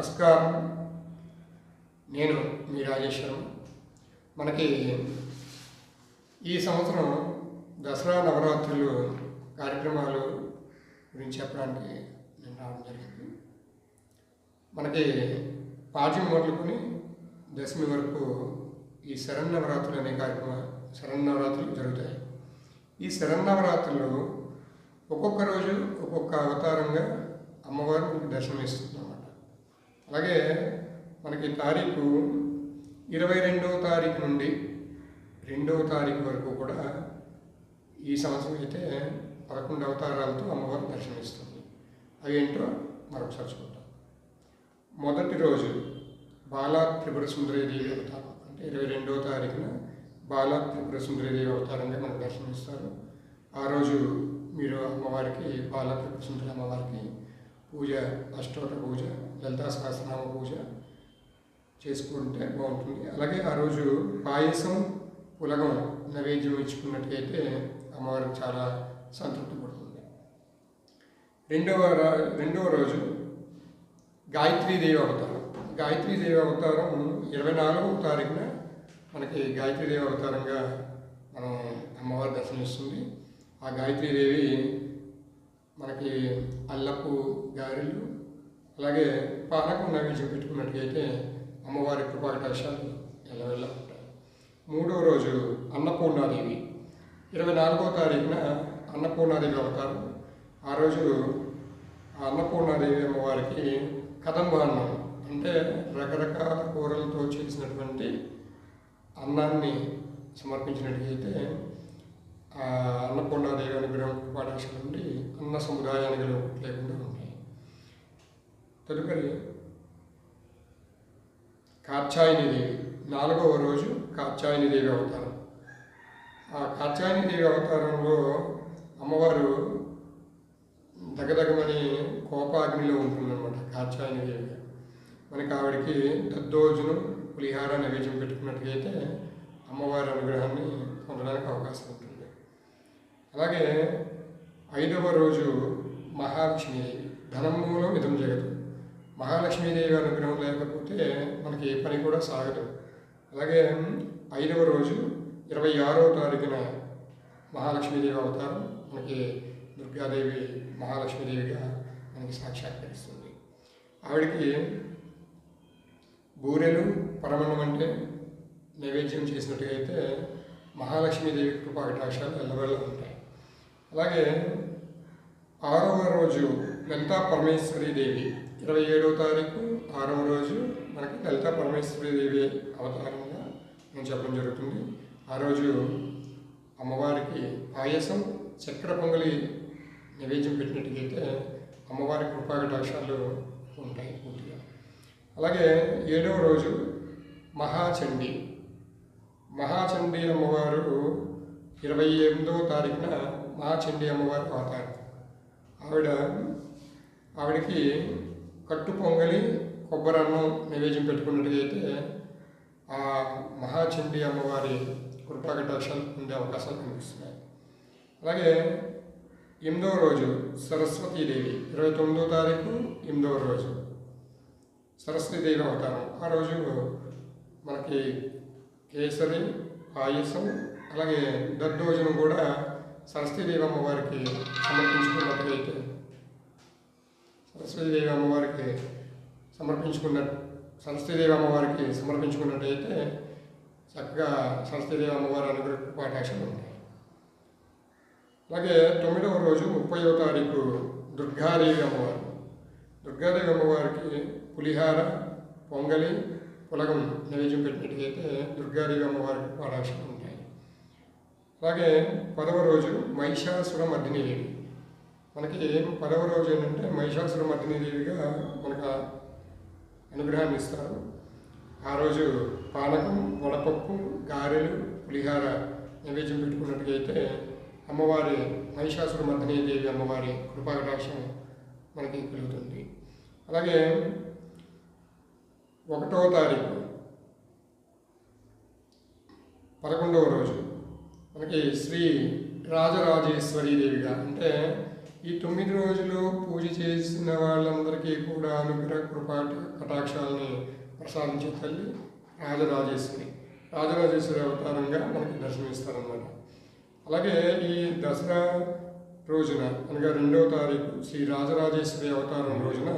నమస్కారం. నేను మీ రాజేశ్వరం. మనకి ఈ సంవత్సరం దసరా నవరాత్రులు కార్యక్రమాలు గురించి చెప్పడానికి నేను రావడం జరిగింది. మనకి పాఠ్యం మొదలుకొని దశమి వరకు ఈ శరన్నవరాత్రులు అనే కార్యక్రమం శరన్నవరాత్రులు జరుగుతాయి. ఈ శరన్నవరాత్రులు ఒక్కొక్క రోజు ఒక్కొక్క అవతారంగా అమ్మవారు దర్శనమిస్తున్నాం అలాగే మనకి తారీఖు ఇరవై రెండవ తారీఖు నుండి రెండవ తారీఖు వరకు కూడా ఈ సంవత్సరం అయితే పదకొండు అవతారాలతో అమ్మవారు దర్శనమిస్తుంది. అవి ఏంటో మరొకసారి చూద్దాం. మొదటి రోజు బాలా త్రిపుర సుందరీదేవి అవతారం. అంటే ఇరవై రెండవ తారీఖున బాలా త్రిపుర సుందరీదేవి అవతారంగా మనకు దర్శనమిస్తారు. ఆ రోజు మీరు అమ్మవారికి బాలా త్రిపుర సుందరి అమ్మవారికి పూజ అష్టోత్తర పూజ లలితా సహస్రనామ పూజ చేసుకుంటే బాగుంటుంది. అలాగే ఆ రోజు పాయసం పులగం నైవేద్యం ఇచ్చుకున్నట్టయితే అమ్మవారికి చాలా సంతృప్తి పడుతుంది. రెండవ రెండవ రోజు గాయత్రీ దేవి అవతారం. గాయత్రీ దేవి అవతారం ఇరవై నాలుగవ తారీఖున మనకి గాయత్రీదేవి అవతారంగా మనం అమ్మవారి దర్శనమిస్తుంది. ఆ గాయత్రీదేవి మనకి అల్లపు గారెలు అలాగే పానకం నైవేద్యం పెట్టుకున్నట్టుగైతే అమ్మవారి కృపాకటాశాలు ఎల్లవెల్ల ఉంటాయి మూడవ రోజు అన్నపూర్ణాదేవి. ఇరవై నాలుగవ తారీఖున అన్నపూర్ణాదేవి అవతారం. ఆ రోజు ఆ అన్నపూర్ణాదేవి అమ్మవారికి కదంబాన్నం అంటే రకరకాల కూరలతో చేసినటువంటి అన్నాన్ని సమర్పించినట్టుగైతే అన్నపూర్ణాదేవి అనుగ్రహం కృపాటాక్ష నుండి అన్న సముదాయానికి లేకుండా ఉంటాయి తదుపరి కాత్యాయనిదేవి నాలుగవ రోజు కాత్యాయనిదేవి అవతారం. ఆ కాత్యాయనిదేవి అవతారంలో అమ్మవారు దగదగమని కోపాగ్నిలో ఉంటుందన్నమాట కాత్యాయనిదేవిగా మనకి ఆవిడకి దద్దోజును పులిహార నైవేద్యం పెట్టుకున్నట్టుగైతే అమ్మవారి అనుగ్రహాన్ని పొందడానికి అవకాశం ఉంటుంది. అలాగే ఐదవ రోజు మహాలక్ష్మి ధనం మూలం ఇదం జగదు మహాలక్ష్మీదేవి అనుగ్రహం లేకపోతే మనకి ఏ పని కూడా సాగదు. అలాగే ఐదవ రోజు ఇరవై ఆరవ తారీఖున మహాలక్ష్మీదేవి అవతారం మనకి దుర్గాదేవి మహాలక్ష్మీదేవిగా మనకి సాక్షాత్కరిస్తుంది. ఆవిడకి బూరెలు పరమన్నం అంటే నైవేద్యం చేసినట్టుగా అయితే మహాలక్ష్మీదేవి కృపాకటాక్షాలు ఎల్లవేళ ఉంటాయి. అలాగే ఆరవ రోజు లలితా పరమేశ్వరి దేవి ఇరవై ఏడవ తారీఖు ఆరవ రోజు మనకి లలితా పరమేశ్వరి దేవి అవతారంగా నేను చెప్పడం జరుగుతుంది. ఆ రోజు అమ్మవారికి పాయసం చక్కెర పొంగలి నైవేద్యం పెట్టినట్టుకైతే అమ్మవారి కృపాకటాక్షాలు ఉంటాయి పూర్తిగా. అలాగే ఏడవ రోజు మహాచండి మహాచండీ అమ్మవారు ఇరవై ఎనిమిదవ తారీఖున మహాచండీ అమ్మవారు అవతారం. ఆవిడ ఆవిడకి కట్టు పొంగలి కొబ్బరి అన్నం నైవేద్యం పెట్టుకున్నట్టుగా అయితే ఆ మహాచండీ అమ్మవారి కృపాకటాక్షాలు ఉండే అవకాశాలు కనిపిస్తున్నాయి. అలాగే ఎనిమిదవ రోజు సరస్వతీదేవి ఇరవై తొమ్మిదవ తారీఖు ఎనిమిదవ రోజు సరస్వతీదేవి అవతారం. ఆ రోజు మనకి కేసరి పాయసం అలాగే దద్దోజనం కూడా సరస్వతీదేవి అమ్మవారికి సమర్పించుకున్నట్లయితే సరస్వతీదేవి అమ్మవారికి సమర్పించుకున్న సరస్వతీదేవి అమ్మవారికి సమర్పించుకున్నట్టయితే చక్కగా సరస్వతీదేవి అమ్మవారి అనుగ్రహ కృపాటాక్షలు ఉంటాయి అలాగే తొమ్మిదవ రోజు ముప్పైవ తారీఖు దుర్గాదేవి అమ్మవారు. దుర్గాదేవి అమ్మవారికి పులిహార పొంగలి పులగం నైవేద్యం పెట్టినట్టుగైతే దుర్గాదేవి అమ్మవారికి పాడాక్షలు ఉంటాయి. అలాగే పదవ రోజు మహిషాసుర మర్దినీదేవి మనకి పదవ రోజు ఏంటంటే మహిషాసుర మర్దినీదేవిగా మనకు అనుగ్రహాన్ని ఇస్తారు. ఆ రోజు పానకం వడపప్పు గారెలు పులిహార నైవేద్యం పెట్టుకున్నట్టుగైతే అమ్మవారి మహిషాసుర మర్దినీదేవి అమ్మవారి కృపాకటాక్షం మనకి కలుగుతుంది. అలాగే ఒకటవ తారీఖు. పదకొండవ రోజు. మనకి శ్రీ రాజరాజేశ్వరి దేవిగా అంటే ఈ తొమ్మిది రోజులు పూజ చేసిన వాళ్ళందరికీ కూడా అనుగ్రహ కృపా కటాక్షాలని ప్రసాదించే తల్లి రాజరాజేశ్వరి. రాజరాజేశ్వరి అవతారంగా మనకి దర్శనమిస్తారన్నమాట. అలాగే ఈ దసరా రోజున అనగా రెండవ తారీఖు శ్రీ రాజరాజేశ్వరి అవతారం రోజున